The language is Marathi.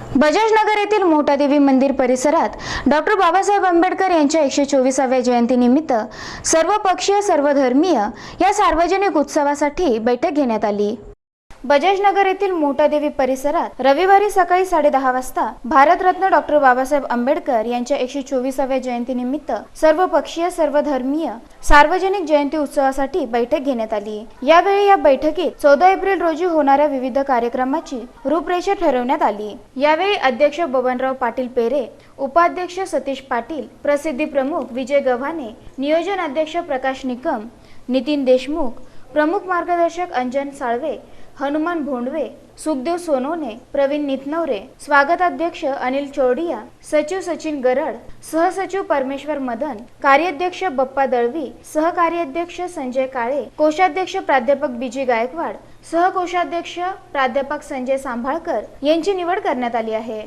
बजाज नगर येथील मोठादेवी मंदिर परिसरात डॉक्टर बाबासाहेब आंबेडकर यांच्या एकशे चोवीसाव्या जयंतीनिमित्त सर्वपक्षीय सर्वधर्मीय या सार्वजनिक उत्सवासाठी बैठक घेण्यात आली. बजाजनगर येथील मोठादेवी परिसरात रविवारी सकाळी साडेदहा वाजता भारतरत्न डॉक्टर बाबासाहेब आंबेडकर यांच्या एकशे चोवीसाव्या जयंतीनिमित्त सर्वपक्षीय सर्वधर्मीय सार्वजनिक जयंती उत्सवासाठी बैठक घेण्यात आली. यावेळी या बैठकीत चौदा एप्रिल रोजी होणाऱ्या विविध कार्यक्रमाची रूपरेषा ठरवण्यात आली. यावेळी अध्यक्ष बबनराव पाटील पेरे उपाध्यक्ष सतीश पाटील प्रसिद्धी प्रमुख विजय गव्हाणे नियोजन अध्यक्ष प्रकाश निकम नितीन देशमुख प्रमुख मार्गदर्शक अंजन साळवे हनुमान भोंडवे सुखदेव सोनवणे प्रवीण नितनवरे स्वागताध्यक्ष अनिल चोरडिया सचिव सचिन गरड सहसचिव परमेश्वर मदन कार्याध्यक्ष बप्पा दळवी सहकार्याध्यक्ष संजय काळे कोषाध्यक्ष प्राध्यापक बीजी गायकवाड सहकोषाध्यक्ष प्राध्यापक संजय सांभाळकर यांची निवड करण्यात आली आहे.